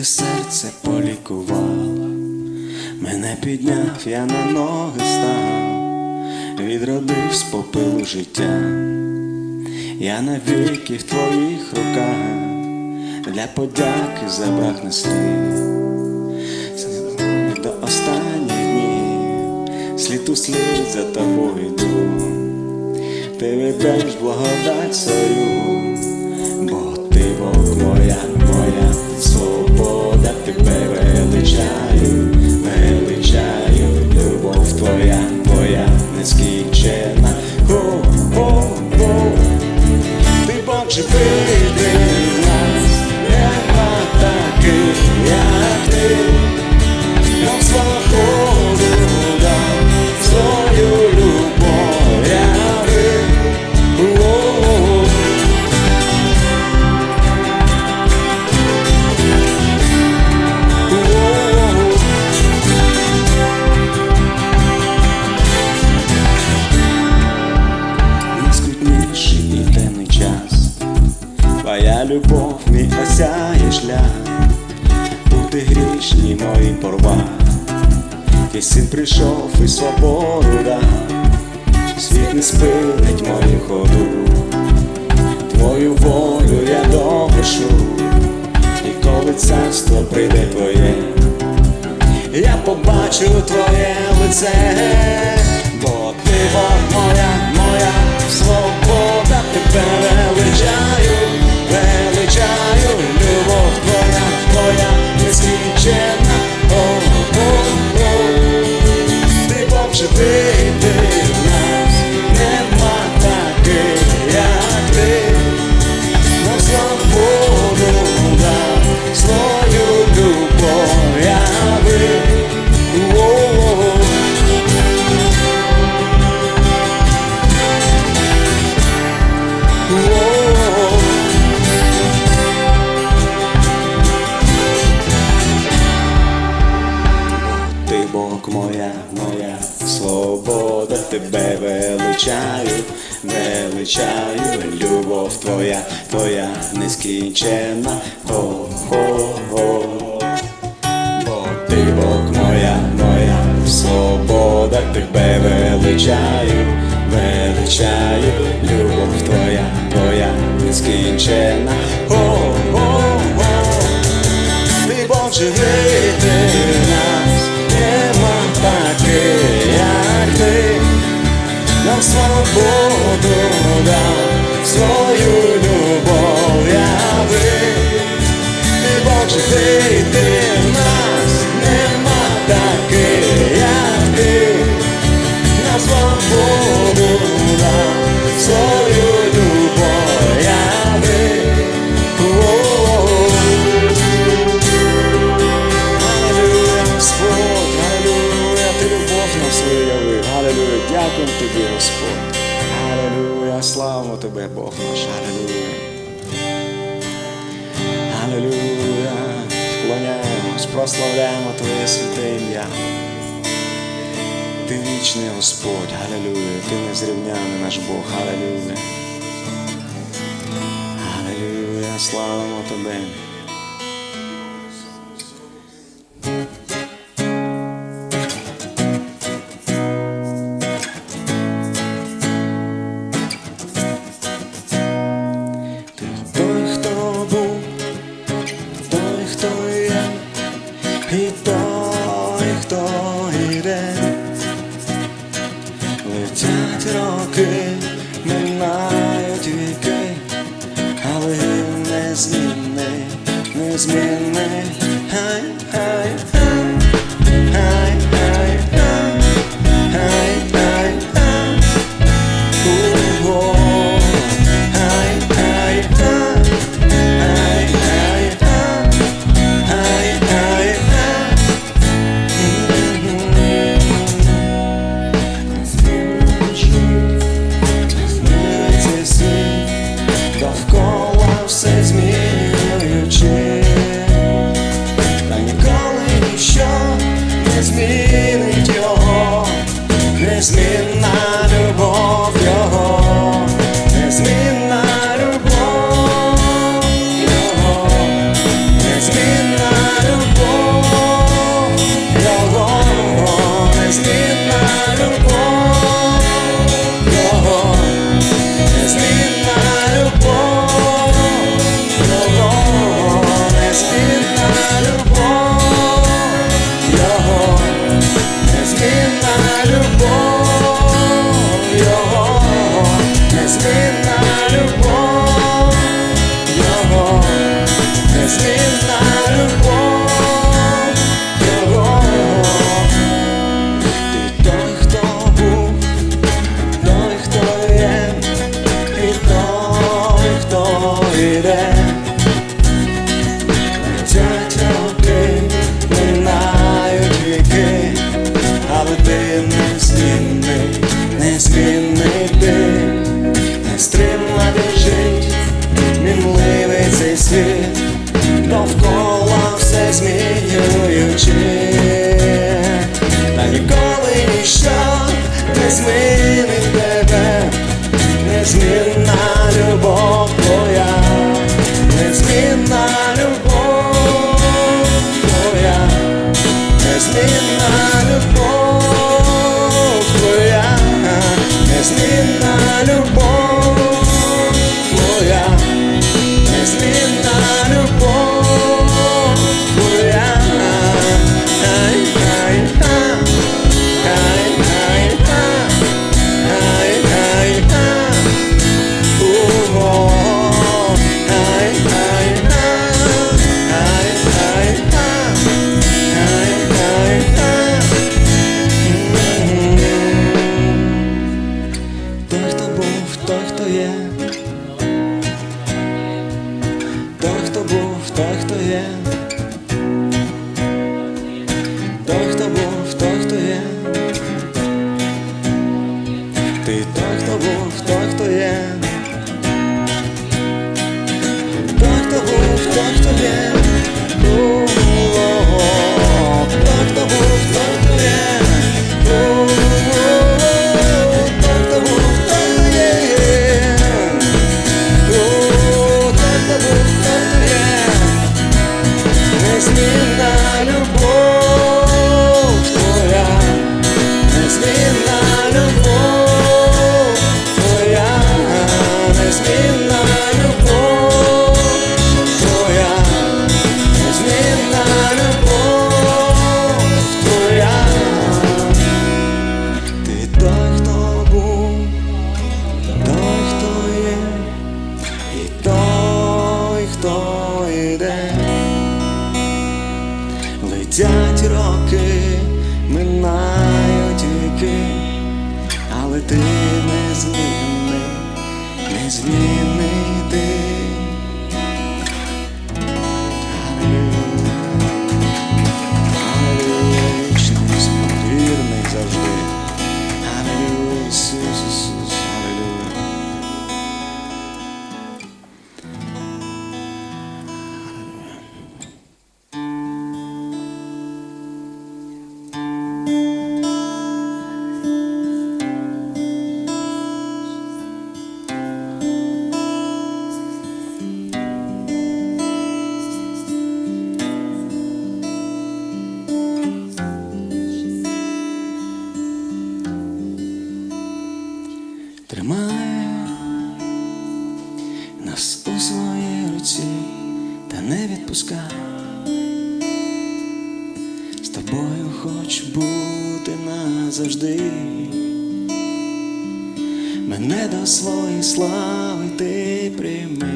ти серце полікувала, мене підняв, я на ноги став, відродив з попилу життя, я навіки в твоїх руках, для подяки забрахне слів. До останніх днів слід у слід за тобою йду. Ти ведеш благодать свою, бо ти Бог моя, моя тебе shine. Twoje łzy Ти моя, моя свобода, тебе величаю, величаю, любов твоя, твоя нескінчена. О-о-о. Бо ти Бог моя, моя свобода, тебе величаю, величаю, любов твоя, твоя нескінчена. О-о-о. Ти Бог живий, transformou. Прославляємо Твоє святе ім'я. Ти вічний Господь, Аллилуйя, ти незрівняний наш Бог, Аллилуйя. Аллилуйя, славимо тебе. Минають віки, але не зміни, не. see 天有知 мене до своєї слави ти прийми.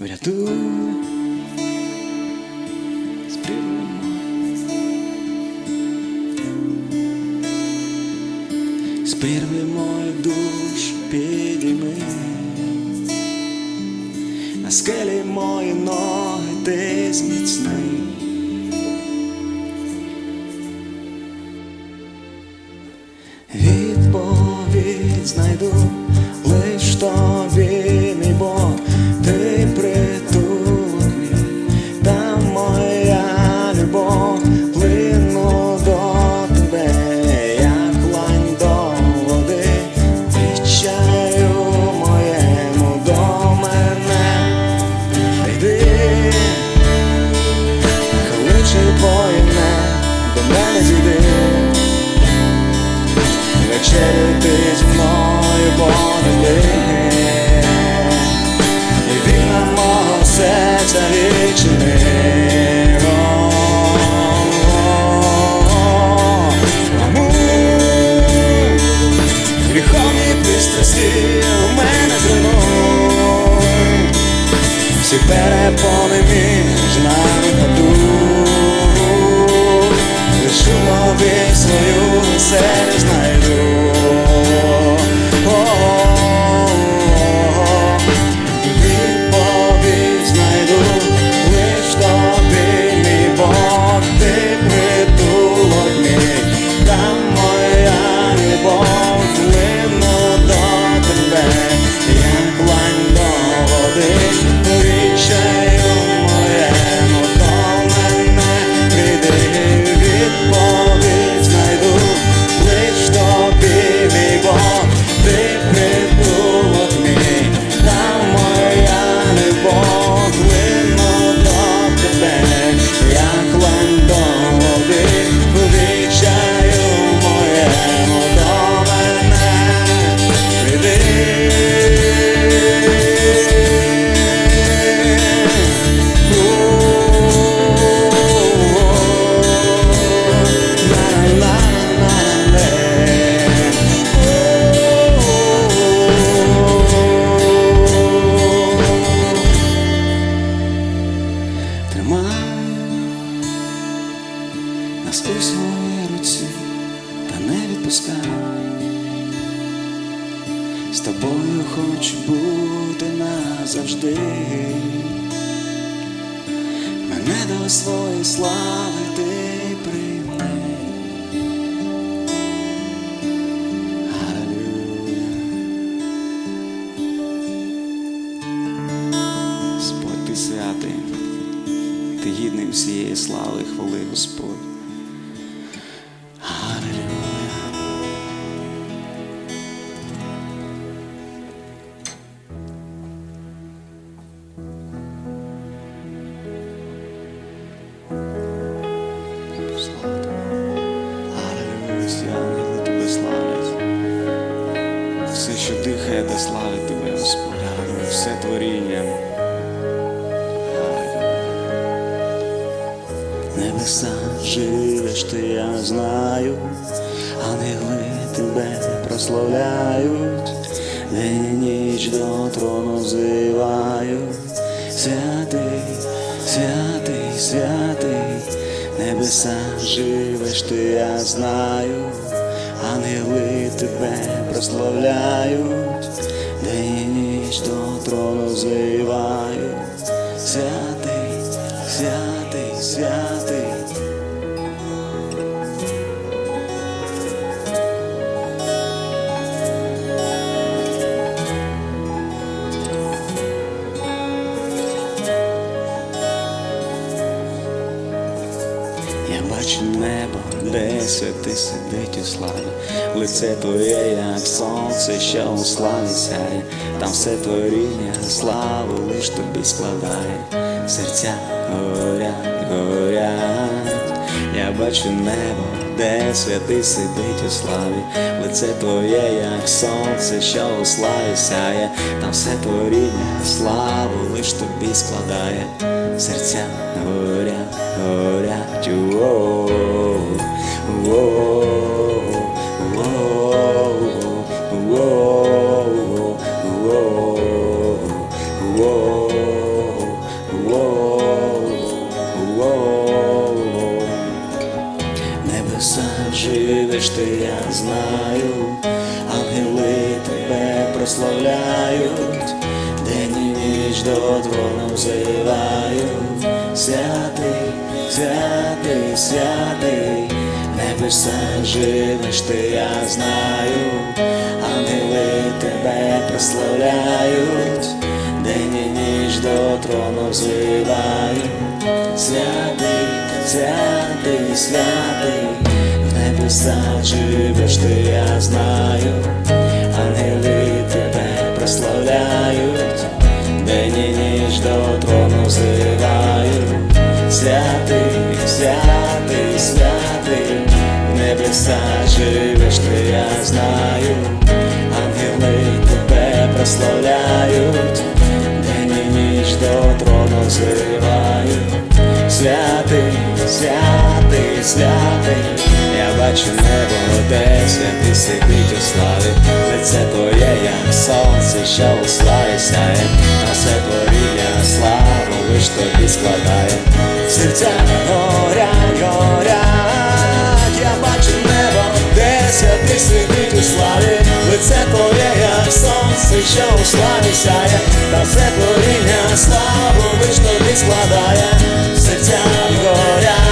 Врятуй, спрямуй. Спірви мою душу підійми, на скелі мої ноги ти зміцни. Ти гідний всієї слави хвали, Господь. Ти, я знаю, ангели тебе прославляють, день і ніч до трону зивають. Святий, святий, святий, небеса живеш ти, я знаю, ангели тебе прославляють, день і ніч до трону зивають. Святий, святий, святий. Я бачу небо, де святий сидить у славі, лице твоє, як сонце, що у славі сяє, там все творіння, славу лиш тобі складає, серця горять, горять. Я бачу небо, де святий сидить у славі, лице твоє, як сонце, що у славі сяє, там все творіння, славу лиш тобі складає, серця горять, горять. Уо, святий, святий, в небесах живеш ти, я знаю, ангели тебе прославляють, день і ніч до трону взивають, святий, святий, святий, в небесах живеш ти, я знаю, ангели тебе прославляють, день і до трону взивають. Святий, святий, святий, я бачу небо, де святий сидить у славі, лице твоє, як сонце, що у славі сяє, на все творіння славу лиш тобі складає, серця горять, горять, я бачу небо, де святий сидить у славі, лице твоє, як сонце, що у славі сяє, на все творіння славу лиш тобі складає, серця горять,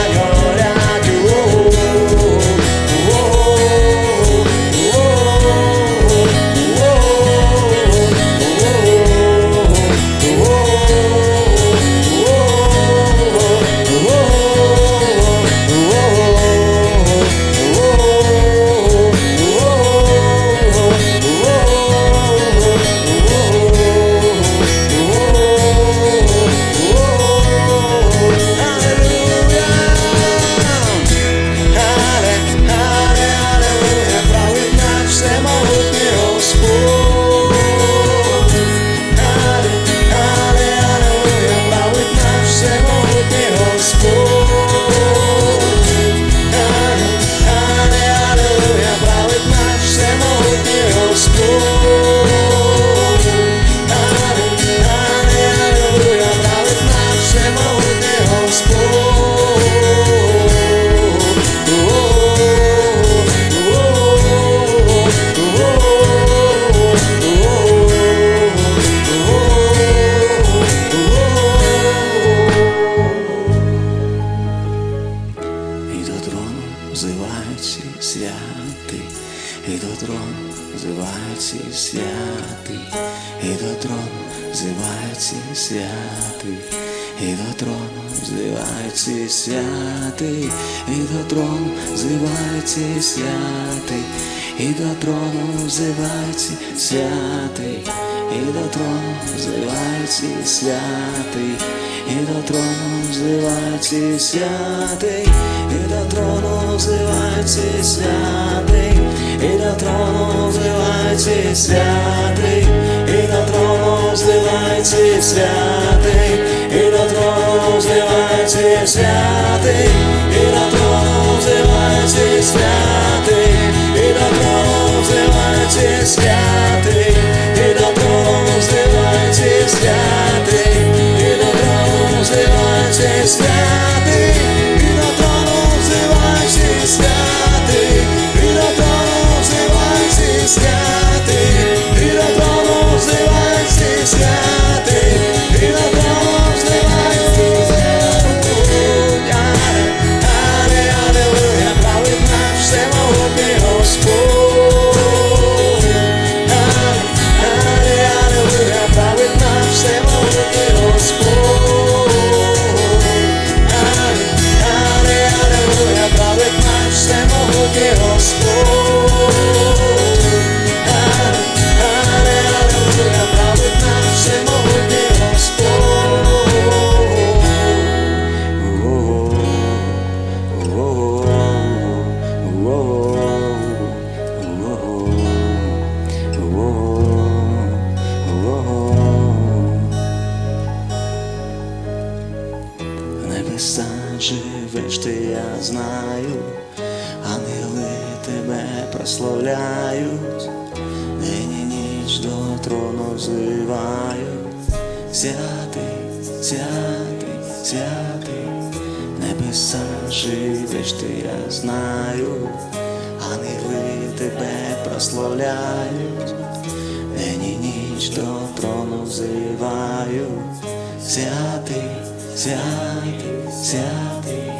і до трону зливаються святи, і до трону зливаються святи, і до трону зливаються святи, і до трону зливаються святи, і до трону зливаються святи, і до трону зливаються святи, і до трону зливаються святи, і до трону зливаються святи. Взливайте зливається і святий, і до Твого зливається і святий. Я знаю, ангели тебе прославляють, день і ніч до трону взивають, святий, святий, святий, небеса живеш ти, я знаю, ангели тебе прославляють, день і ніч до трону взивають, святий, святий, святий.